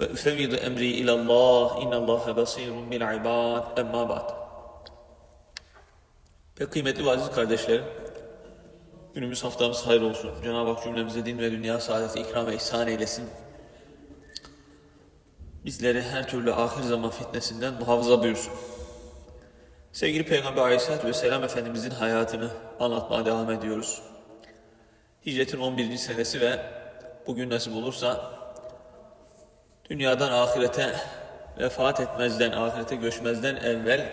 وأفوض أمري إلى الله إن الله بصير بالعباد أما بعد Pek kıymetli ve aziz kardeşlerim, günümüz haftamız hayır olsun. Cenab-ı Hak cümlemize din ve dünya saadeti ikram ve ihsan eylesin. Bizleri her türlü ahir zaman fitnesinden muhafaza buyursun. Sevgili Peygamber Aleyhisselatü Vesselam Efendimizin hayatını anlatmaya devam ediyoruz. Hicretin 11. senesi ve bugün nasip olursa dünyadan ahirete vefat etmezden, ahirete göçmezden evvel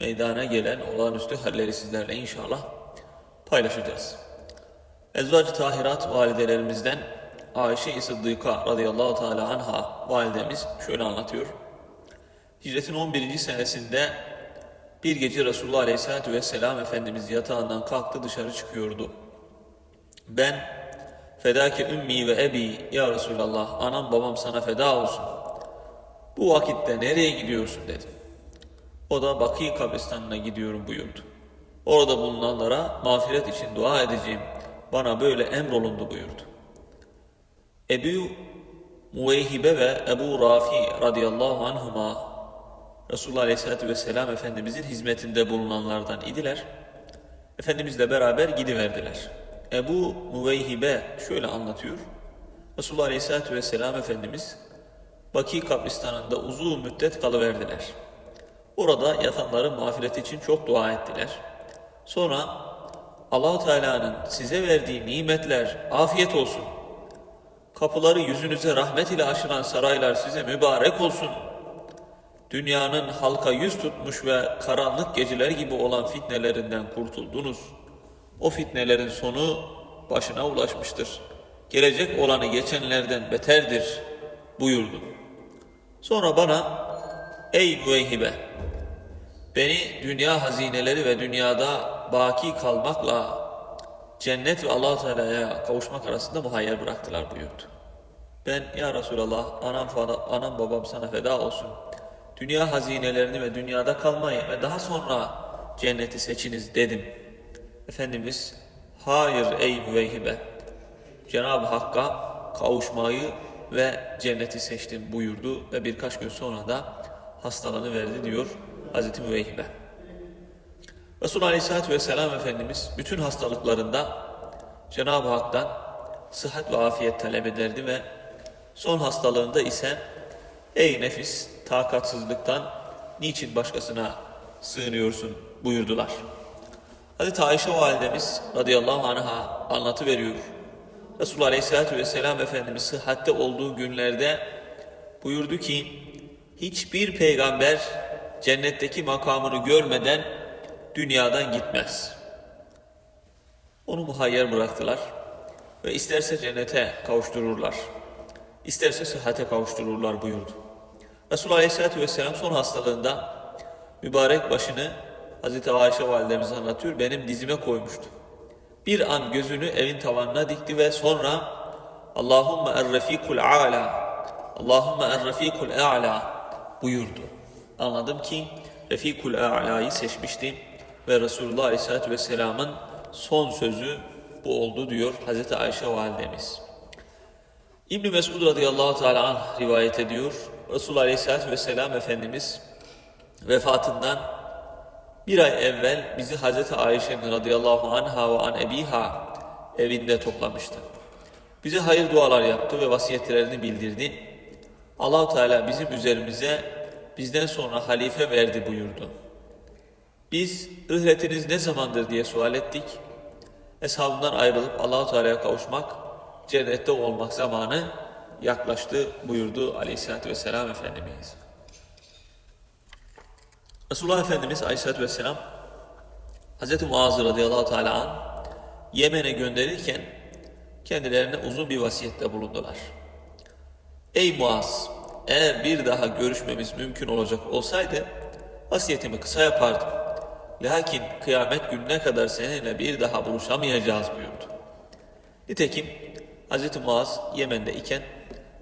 meydana gelen olağanüstü halleri sizlerle inşallah paylaşacağız. Ezvacı tahirat validelerimizden Ayşe-i Sıddıka radıyallahu teala anha validemiz şöyle anlatıyor. Hicretin 11. senesinde bir gece Resulullah aleyhissalatü vesselam Efendimiz yatağından kalktı dışarı çıkıyordu. Ben fedake ümmi ve ebi ya Resulallah anam babam sana feda olsun. Bu vakitte nereye gidiyorsun dedim. O da Baki kabristanına gidiyorum buyurdu. Orada bulunanlara mağfiret için dua edeceğim. Bana böyle emrolundu buyurdu. Ebu Muveyhibe ve Ebu Rafi radıyallahu anhuma Resulullah aleyhissalatü vesselam Efendimizin hizmetinde bulunanlardan idiler. Efendimizle beraber gidiverdiler. Ebu Muveyhibe şöyle anlatıyor. Resulullah aleyhissalatü vesselam Efendimiz Baki kabristanında uzun müddet kalıverdiler. Orada yatanların mağfireti için çok dua ettiler. Sonra Allahu Teala'nın size verdiği nimetler afiyet olsun. Kapıları yüzünüze rahmet ile aşıran saraylar size mübarek olsun. Dünyanın halka yüz tutmuş ve karanlık geceler gibi olan fitnelerinden kurtuldunuz. O fitnelerin sonu başına ulaşmıştır. Gelecek olanı geçenlerden beterdir buyurdu. Sonra bana ey müveyhibe beni dünya hazineleri ve dünyada baki kalmakla cennet ve allah Teala'ya kavuşmak arasında muhayyer bıraktılar buyurdu. Ben ya Resulallah anam, falan, anam babam sana feda olsun. Dünya hazinelerini ve dünyada kalmayı ve daha sonra cenneti seçiniz dedim. Efendimiz hayır ey müveyhibe Cenab-ı Hakk'a kavuşmayı ve cenneti seçtim buyurdu ve birkaç gün sonra da hastalığını verdi diyor Hazreti Müveyhibe. Resulullah Aleyhisselatü Vesselam Efendimiz bütün hastalıklarında Cenab-ı Hak'tan sıhhat ve afiyet talep ederdi ve son hastalığında ise ey nefis takatsızlıktan niçin başkasına sığınıyorsun buyurdular. Hazreti Ayşe validemiz radıyallahu anh'a anlatı veriyor. Resulullah Aleyhisselatü Vesselam Efendimiz sıhhatte olduğu günlerde buyurdu ki hiçbir peygamber cennetteki makamını görmeden dünyadan gitmez. Onu muhayyer bıraktılar ve isterse cennete kavuştururlar, isterse sıhhate kavuştururlar buyurdu. Resulullah Aleyhisselatü Vesselam son hastalığında mübarek başını Hazreti Ayşe validemiz anlatıyor, benim dizime koymuştu. Bir an gözünü evin tavanına dikti ve sonra Allahümme er-refikul a'la Allahümme er-refikul a'la buyurdu. Anladım ki Refikul A'la'yı seçmişti ve Resulullah Aleyhisselatü Vesselam'ın son sözü bu oldu diyor Hazreti Ayşe validemiz. İbn Mesud radıyallahu teala anh rivayet ediyor. Resulullah Aleyhisselatü Vesselam Efendimiz vefatından bir ay evvel bizi Hazreti Ayşe'nin radıyallahu anha ve an ebiha evinde toplamıştı. Bize hayır dualar yaptı ve vasiyetlerini bildirdi. Allahu Teala bizim üzerimize bizden sonra halife verdi buyurdu. Biz rıhletiniz ne zamandır diye sual ettik. Eshabından ayrılıp Allahu Teala'ya kavuşmak, cennette olmak zamanı yaklaştı buyurdu Aleyhisselatü Vesselam Efendimiz. Resulullah Efendimiz Aleyhisselatü Vesselam Hz. Muaz radıyallahu teala an Yemen'e gönderirken kendilerine uzun bir vasiyette bulundular. Ey Muaz! Eğer bir daha görüşmemiz mümkün olacak olsaydı vasiyetimi kısa yapardım. Lakin kıyamet gününe kadar seninle bir daha buluşamayacağız buyurdu. Nitekim Hz. Muaz Yemen'de iken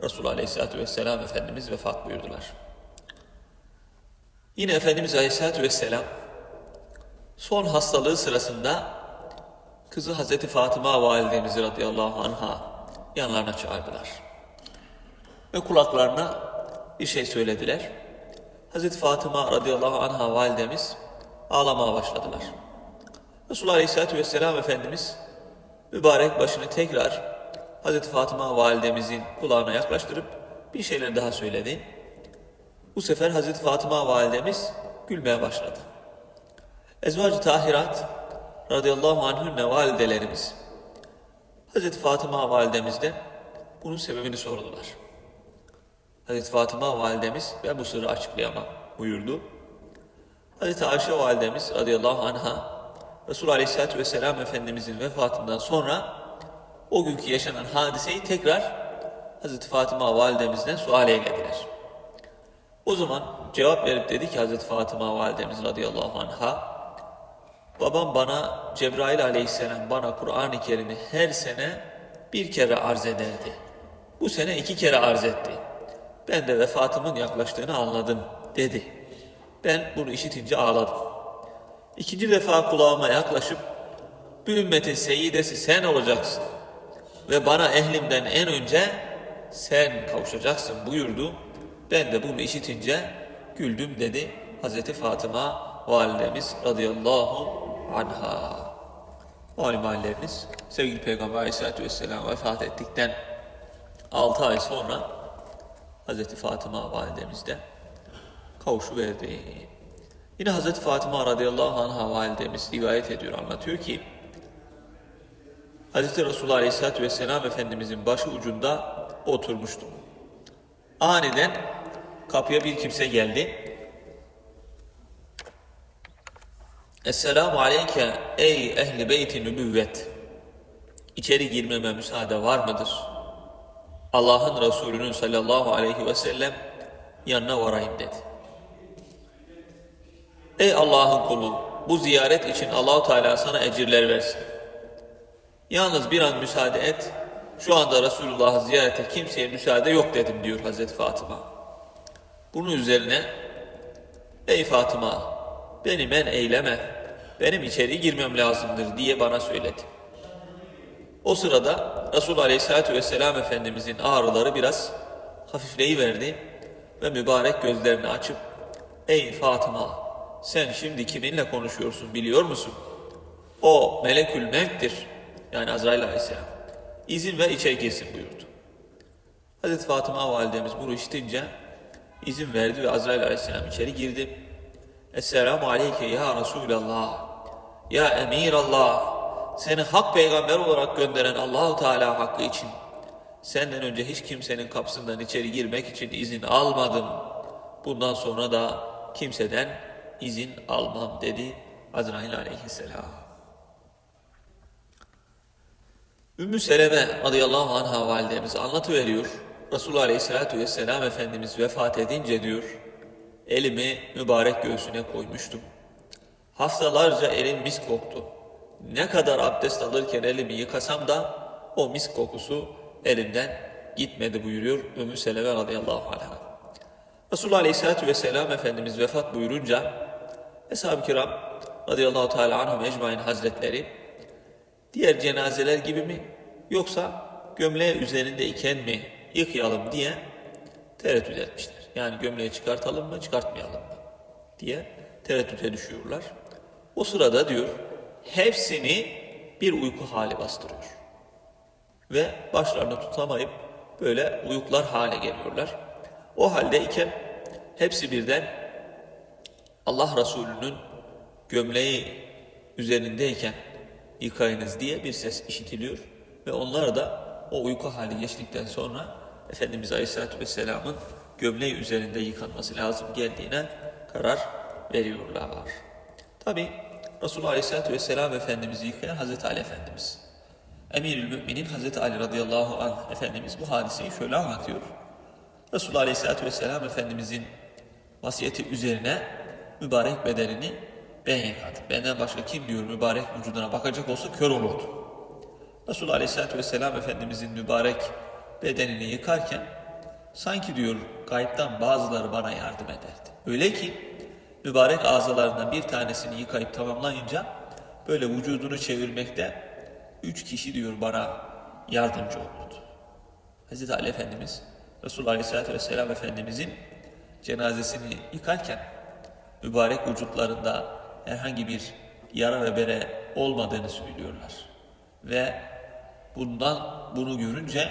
Resulullah Aleyhisselatü Vesselam Efendimiz vefat buyurdular. Yine Efendimiz Aleyhisselatü Vesselam son hastalığı sırasında kızı Hazreti Fatıma validemizi radıyallahu anha yanlarına çağırdılar. Ve kulaklarına bir şey söylediler. Hazreti Fatıma radıyallahu anha validemiz ağlamaya başladılar. Resulullah Aleyhisselatü Vesselam Efendimiz mübarek başını tekrar Hazreti Fatıma validemizin kulağına yaklaştırıp bir şeyler daha söyledi. Bu sefer Hazreti Fatıma validemiz gülmeye başladı. Ezvacı Tahirat radıyallahu anhünne validelerimiz Hazreti Fatıma validemiz de bunun sebebini sordular. Hazreti Fatıma validemiz ben bu sırrı açıklayamam buyurdu. Hazreti Ayşe validemiz radıyallahu anha Resulullah Aleyhisselatü Vesselam Efendimizin vefatından sonra o günkü yaşanan hadiseyi tekrar Hazreti Fatıma validemizden sual eylediler. O zaman cevap verip dedi ki Hazreti Fatıma validemiz radıyallahu anha babam bana Cebrail aleyhisselam bana Kur'an-ı Kerim'i her sene bir kere arz ederdi. Bu sene iki kere arz etti. Ben de vefatımın yaklaştığını anladım dedi. Ben bunu işitince ağladım. İkinci defa kulağıma yaklaşıp bu ümmetin seyidesi sen olacaksın ve bana ehlimden en önce sen kavuşacaksın buyurdu. Ben de bunu işitince güldüm dedi Hazreti Fatıma validemiz radıyallahu anha. Malum halleriniz sevgili Peygamber aleyhissalatü vesselam vefat ettikten 6 ay sonra Hazreti Fatıma validemiz de kavuşuverdi. Yine Hazreti Fatıma radıyallahu anha validemiz rivayet ediyor, anlatıyor ki Hazreti Resulullah aleyhissalatü vesselam Efendimizin başı ucunda oturmuştum. Aniden kapıya bir kimse geldi. Esselamu aleyke ey ehli beyti nübüvvet. İçeri girmeme müsaade var mıdır? Allah'ın Resulü'nün sallallahu aleyhi ve sellem yanına varayım dedi. Ey Allah'ın kulu bu ziyaret için Allahu Teala sana ecirler versin. Yalnız bir an müsaade et. Şu anda Resulullah'ı ziyarete kimseye müsaade yok dedim diyor Hazreti Fatıma. Bunun üzerine ey Fatıma beni men eyleme benim içeri girmem lazımdır diye bana söyledi. O sırada Resulullah Aleyhisselatü Vesselam Efendimizin ağrıları biraz hafifleyiverdi ve mübarek gözlerini açıp Ey Fatıma sen şimdi kiminle konuşuyorsun biliyor musun? O melekül mevttir yani Azrail Aleyhisselam. İzin ver içeri girsin buyurdu. Hazreti Fatıma validemiz bunu işitince izin verdi ve Azrail Aleyhisselam içeri girdi. Esselamu aleyke ya Resulallah. Ya Emir Allah. Seni hak peygamber olarak gönderen Allahu Teala hakkı için senden önce hiç kimsenin kapısından içeri girmek için izin almadım. Bundan sonra da kimseden izin almam dedi Azrail aleyhisselam. Ümmü Seleme radıyallahu anha validemiz anlatıveriyor. Resulullah aleyhissalatu vesselam Efendimiz vefat edince diyor, elimi mübarek göğsüne koymuştum. Haftalarca elim mis koktu. Ne kadar abdest alırken elimi yıkasam da o mis kokusu elimden gitmedi buyuruyor Ümmü Seleme radıyallahu anha. Resulullah aleyhissalatu vesselam Efendimiz vefat buyurunca Eshab-ı kiram radıyallahu teala anhum ecmain hazretleri diğer cenazeler gibi mi yoksa gömleği üzerinde iken mi yıkayalım diye tereddüt etmişler. Yani gömleği çıkartalım mı çıkartmayalım mı diye tereddüte düşüyorlar. O sırada diyor hepsini bir uyku hali bastırıyor. Ve başlarını tutamayıp böyle uyuklar hale geliyorlar. O halde iken hepsi birden Allah Resulü'nün gömleği üzerindeyken yıkayınız diye bir ses işitiliyor. Ve onlar da o uyku hali geçtikten sonra Efendimiz Aleyhisselatü Vesselam'ın gömleği üzerinde yıkanması lazım geldiğine karar veriyorlar. Tabi Resulullah Aleyhisselatü Vesselam Efendimiz'i yıkayan Hazreti Ali Efendimiz. Emirül Müminin Hazreti Ali radıyallahu anh Efendimiz bu hadiseyi şöyle anlatıyor. Resulullah Aleyhisselatü Vesselam Efendimizin vasiyeti üzerine mübarek bedenini ben yıkadım. Benden başka kim diyor mübarek vücuduna bakacak olsa kör olurdu. Resulullah Aleyhisselatü Vesselam Efendimizin mübarek bedenini yıkarken sanki diyor gayipten bazıları bana yardım ederdi. Öyle ki mübarek ağzalarından bir tanesini yıkayıp tamamlayınca böyle vücudunu çevirmekte üç kişi diyor bana yardımcı olurdu. Hazreti Ali Efendimiz Resulullah Aleyhisselatü Vesselam Efendimizin cenazesini yıkarken mübarek vücutlarında herhangi bir yara ve bere olmadığını söylüyorlar. Ve bundan bunu görünce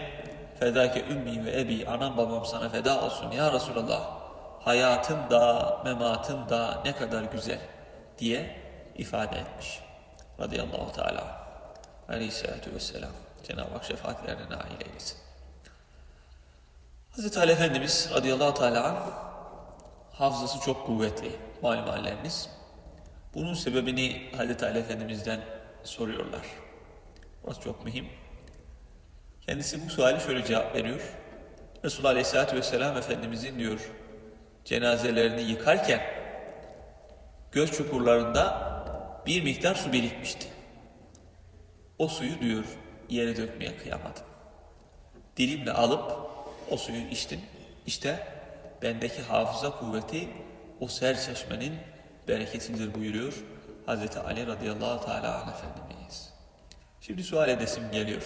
fedake ümmi ve ebi anam babam sana feda olsun ya Resulallah hayatın da mematın da ne kadar güzel diye ifade etmiş. Radıyallahu Teala aleyhissalatu vesselam. Cenab-ı Hak şefaatlerine nail eylesin. Hazreti Ali Efendimiz radıyallahu teala hafızası çok kuvvetli malum halleriniz. Bunun sebebini Hazreti Ali Efendimiz'den soruyorlar. Burası çok mühim. Kendisi bu suali şöyle cevap veriyor. Resulullah Aleyhisselatü Vesselam Efendimizin diyor cenazelerini yıkarken göz çukurlarında bir miktar su birikmişti. O suyu diyor yere dökmeye kıyamadım. Dilimle alıp o suyu içtim. İşte bendeki hafıza kuvveti o ser çeşmenin bereketidir buyuruyor Hazreti Ali radıyallahu teala anh Efendimiz. Şimdi sual edesim geliyor.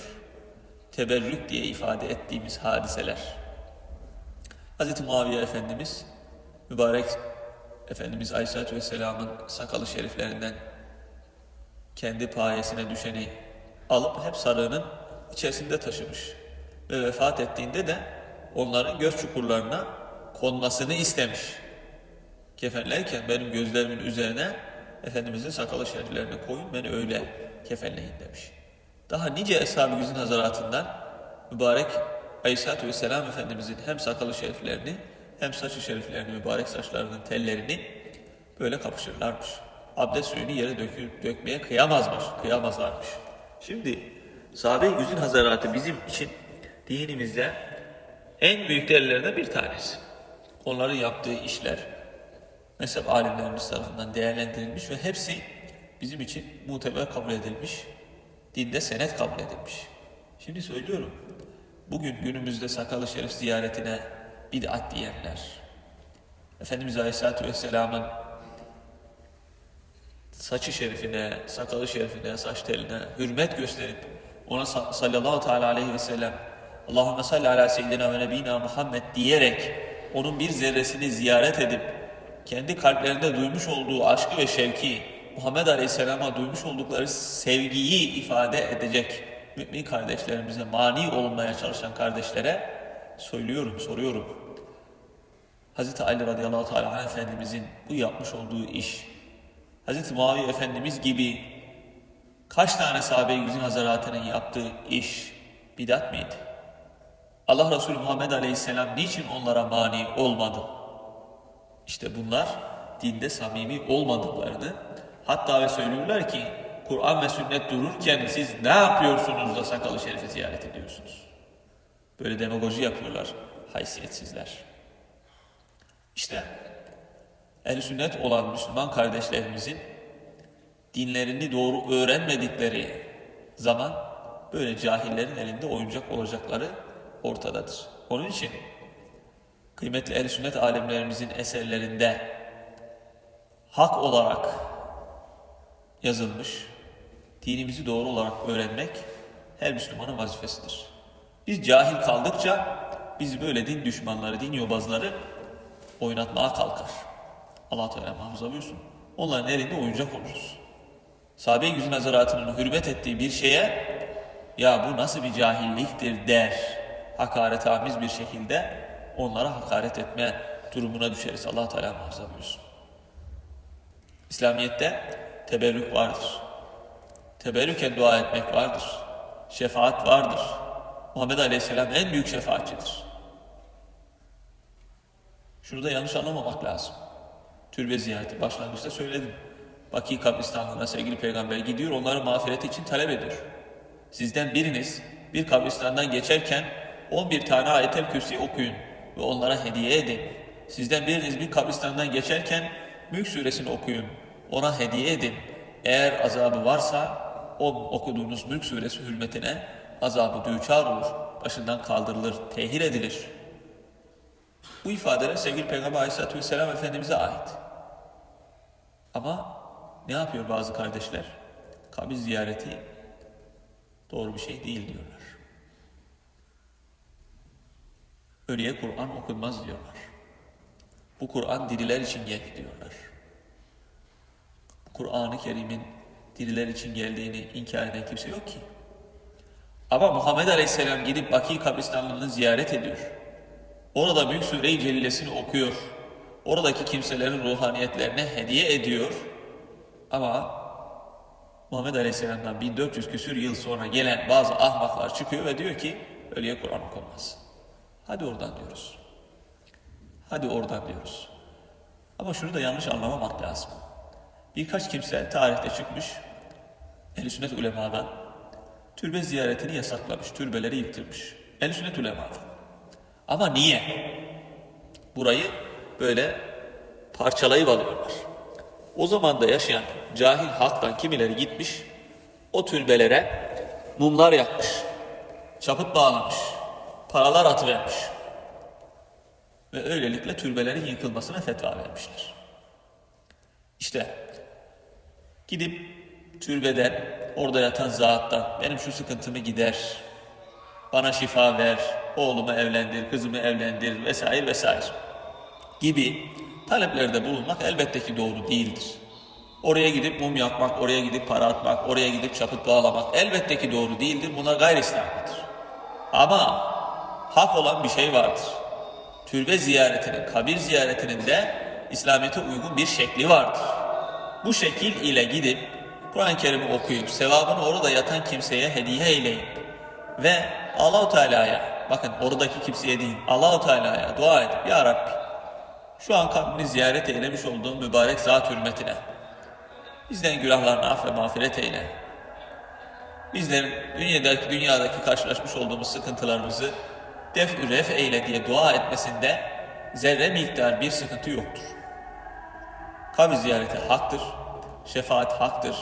Teberrük diye ifade ettiğimiz hadiseler. Hazreti Muaviye Efendimiz mübarek Efendimiz Aleyhisselatü Vesselam'ın sakalı şeriflerinden kendi payesine düşeni alıp hep sarığının içerisinde taşımış. Ve vefat ettiğinde de onların göz çukurlarına konmasını istemiş. Kefenlerken benim gözlerimin üzerine Efendimizin sakalı şeriflerini koyun beni öyle kefenleyin demiş. Daha nice Eshab-ı Güzin Hazaratından mübarek Aleyhisselatü Vesselam Efendimizin hem sakalı şeriflerini hem saçı şeriflerini, mübarek saçlarının tellerini böyle kapışırlarmış. Abdest suyunu yere dökü, dökmeye kıyamazmış, kıyamazlarmış. Şimdi sahabe-i güzin hazaratı bizim için dinimizde en büyük değerlerden bir tanesi. Onların yaptığı işler mezhep alimlerimiz tarafından değerlendirilmiş ve hepsi bizim için muteber kabul edilmiş, dinde senet kabul edilmiş. Şimdi söylüyorum, bugün günümüzde sakalı şerif ziyaretine bid'at diyenler, Efendimiz Aleyhisselatü Vesselam'ın saçı şerifine, sakalı şerifine, saç teline hürmet gösterip ona sallallahu teala aleyhi ve sellem Allahümme salli ala seyyidina ve nebina Muhammed diyerek onun bir zerresini ziyaret edip kendi kalplerinde duymuş olduğu aşkı ve şevki Muhammed Aleyhisselam'a duymuş oldukları sevgiyi ifade edecek mümin kardeşlerimize mani olmaya çalışan kardeşlere söylüyorum, soruyorum. Hz. Ali radıyallahu teala Efendimizin bu yapmış olduğu iş, Hz. Muaviye Efendimiz gibi kaç tane sahabe-i güzin hazaratının yaptığı iş bidat mıydı? Allah Resulü Muhammed Aleyhisselam niçin onlara mani olmadı? İşte bunlar dinde samimi olmadıklarını hatta ve söylüyorlar ki Kur'an ve sünnet dururken siz ne yapıyorsunuz da sakalı şerifi ziyaret ediyorsunuz? Böyle demagoji yapıyorlar haysiyetsizler. İşte el sünnet olan Müslüman kardeşlerimizin dinlerini doğru öğrenmedikleri zaman böyle cahillerin elinde oyuncak olacakları ortadadır. Onun için kıymetli el sünnet alimlerimizin eserlerinde hak olarak yazılmış dinimizi doğru olarak öğrenmek her Müslümanın vazifesidir. Biz cahil kaldıkça bizi böyle din düşmanları, din yobazları oynatmaya kalkar. Allah Teala muhafaza buyursun. Onların elinde oyuncak oluruz. Sahabe-i Güzin Hazaratının hürmet ettiği bir şeye ya bu nasıl bir cahilliktir der. Hakaretamiz bir şekilde onlara hakaret etme durumuna düşeriz. Allah Teala muhafaza buyursun. İslamiyet'te teberrük vardır. Teberrüken dua etmek vardır. Şefaat vardır. Muhammed Aleyhisselam en büyük şefaatçidir. Şunu da yanlış anlamamak lazım. Türbe ziyareti başlangıçta söyledim. Baki kabristanlığına sevgili peygamber gidiyor, onları mağfiret için talep ediyor. Sizden biriniz bir kabristandan geçerken 11 tane ayetel kürsi okuyun. Ve onlara hediye edin. Sizden biriniz bir kabristandan geçerken Mülk suresini okuyun. Ona hediye edin. Eğer azabı varsa o okuduğunuz Mülk suresi hürmetine azabı düçar olur. Başından kaldırılır, tehir edilir. Bu ifadeler sevgili Peygamber Aleyhisselatü Vesselam Efendimiz'e ait. Ama ne yapıyor bazı kardeşler? Kabir ziyareti doğru bir şey değil diyorlar. Ölüye Kur'an okunmaz diyorlar. Bu Kur'an diriler için geldi diyorlar. Kur'an-ı Kerim'in diriler için geldiğini inkar eden kimse yok ki. Ama Muhammed Aleyhisselam gidip Baki kabristanlığını ziyaret ediyor. Orada Büyük Sure-i Celilesini okuyor. Oradaki kimselerin ruhaniyetlerine hediye ediyor. Ama Muhammed Aleyhisselam'dan 1400 küsür yıl sonra gelen bazı ahmaklar çıkıyor ve diyor ki ölüye Kur'an okunmaz. Hadi oradan diyoruz. Hadi oradan diyoruz. Ama şunu da yanlış anlamamak lazım. Birkaç kimse tarihte çıkmış, ehl sünnet ulemadan türbe ziyaretini yasaklamış, türbeleri yıktırmış. ehl sünnet ulemadan. Ama niye? Burayı böyle parçalayıp alıyorlar. O zaman da yaşayan cahil halktan kimileri gitmiş, o türbelere mumlar yakmış, çaput bağlamış, paralar atıvermiş. Ve öylelikle türbelerin yıkılmasına fetva vermişler. İşte gidip türbeden, orada yatan zattan benim şu sıkıntımı gider, bana şifa ver, oğlumu evlendir, kızımı evlendir vesaire vesaire gibi taleplerde bulunmak elbette ki doğru değildir. Oraya gidip mum yakmak, oraya gidip para atmak, oraya gidip çaput bağlamak elbette ki doğru değildir. Bunlar gayri İslamidir. Ama hak olan bir şey vardır. Türbe ziyaretinin, kabir ziyaretinin de İslamiyet'e uygun bir şekli vardır. Bu şekil ile gidip Kur'an-ı Kerim'i okuyup sevabını orada yatan kimseye hediye eyleyin ve Allahu Teala'ya bakın oradaki kimseye değil Allahu Teala'ya dua edip ya Rabbi şu an kabrini ziyaret eylemiş olduğum mübarek zat hürmetine bizden günahlarını af ve mağfiret eyle. Bizlerin dünyadaki, dünyadaki karşılaşmış olduğumuz sıkıntılarımızı def ref eyle diye dua etmesinde zerre miktar bir sıkıntı yoktur. Kabir ziyareti haktır, şefaat haktır,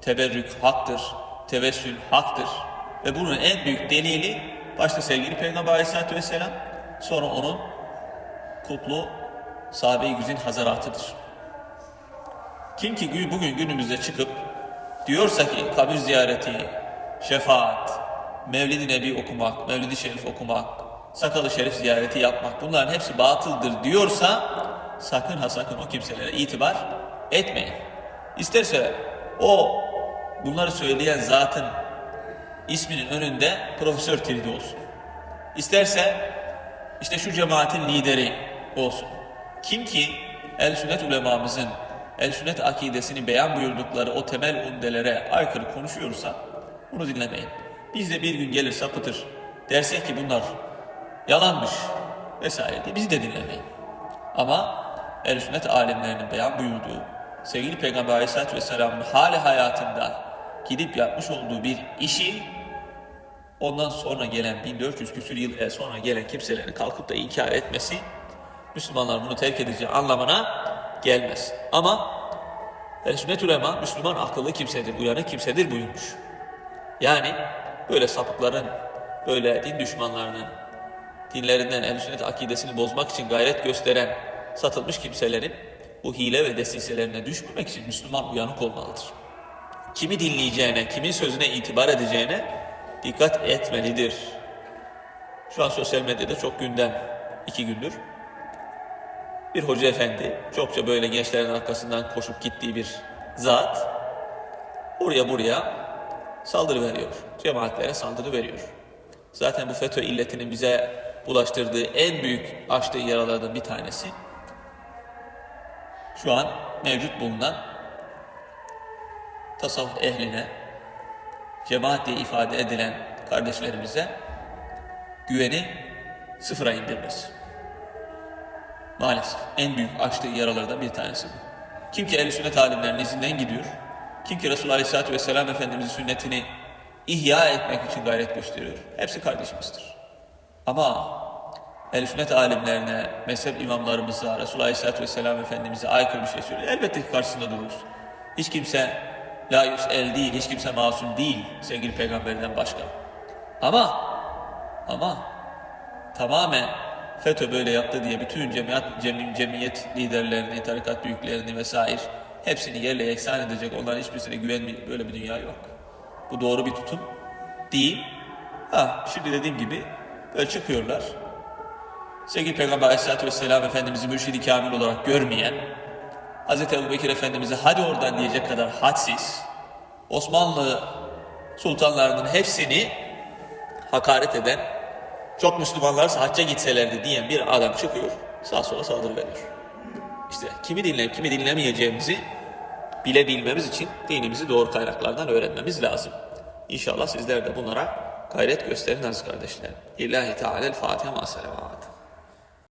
teberrük haktır, tevessül haktır. Ve bunun en büyük delili başta sevgili Peygamber Aleyhisselatü Vesselam sonra onun kutlu sahabe-i güzin hazaratıdır. Kim ki bugün günümüzde çıkıp diyorsa ki kabir ziyareti, şefaat, Mevlid-i Nebi okumak, Mevlid-i Şerif okumak, sakalı şerif ziyareti yapmak bunların hepsi batıldır diyorsa sakın ha sakın o kimselere itibar etmeyin. İsterse o bunları söyleyen zatın isminin önünde profesör tildi olsun. İsterse işte şu cemaatin lideri olsun. Kim ki el sünnet ulemamızın el sünnet akidesini beyan buyurdukları o temel undelere aykırı konuşuyorsa bunu dinlemeyin. Biz de bir gün gelir sapıtır. Dersek ki bunlar yalanmış vesaire diye bizi de dinlemeyin. Ama el sünnet alimlerinin beyan buyurduğu sevgili Peygamber Aleyhisselatü Vesselam'ın hali hayatında gidip yapmış olduğu bir işi ondan sonra gelen 1400 küsür yıl sonra gelen kimselerin kalkıp da inkar etmesi Müslümanlar bunu terk edeceği anlamına gelmez. Ama el sünnet ulema Müslüman akıllı kimsedir, uyanık kimsedir buyurmuş. Yani böyle sapıkların, böyle din düşmanlarının dinlerinden el sünnet akidesini bozmak için gayret gösteren satılmış kimselerin bu hile ve desiselerine düşmemek için Müslüman uyanık olmalıdır. Kimi dinleyeceğine, kimin sözüne itibar edeceğine dikkat etmelidir. Şu an sosyal medyada çok gündem, iki gündür. Bir hoca efendi, çokça böyle gençlerin arkasından koşup gittiği bir zat, oraya buraya saldırı veriyor. Cemaatlere saldırı veriyor. Zaten bu FETÖ illetinin bize bulaştırdığı en büyük açtığı yaralardan bir tanesi şu an mevcut bulunan tasavvuf ehline, cemaat diye ifade edilen kardeşlerimize güveni sıfıra indirmesi. Maalesef en büyük açtığı yaralardan bir tanesi bu. Kim ki ehl sünnet alimlerinin izinden gidiyor, kim ki Resulullah Aleyhisselatü Vesselam Efendimizin sünnetini ihya etmek için gayret gösteriyor. Hepsi kardeşimizdir. Ama el alimlerine, mezhep imamlarımıza, Resulullah Aleyhisselatü Vesselam Efendimiz'e aykırı bir şey söylüyor. Elbette ki karşısında dururuz. Hiç kimse la el değil, hiç kimse masum değil sevgili peygamberden başka. Ama, ama tamamen FETÖ böyle yaptı diye bütün cemiyet, cemi- cemiyet liderlerini, tarikat büyüklerini vesaire hepsini yerle yeksan edecek, onların hiçbirisine güvenmeyecek böyle bir dünya yok. Bu doğru bir tutum değil. Ha, şimdi dediğim gibi böyle çıkıyorlar. Sevgili Peygamber Aleyhisselatü Vesselam Efendimiz'i mürşidi kamil olarak görmeyen, Hz. Ebu Bekir Efendimiz'e hadi oradan diyecek kadar hadsiz, Osmanlı sultanlarının hepsini hakaret eden, çok Müslümanlarsa hacca gitselerdi diyen bir adam çıkıyor, sağa sola saldırı veriyor. İşte kimi dinleyip kimi dinlemeyeceğimizi bilebilmemiz için dinimizi doğru kaynaklardan öğrenmemiz lazım. İnşallah sizler de bunlara gayret gösterin aziz kardeşlerim. İlahi Teala'l Fatiha ma selavat.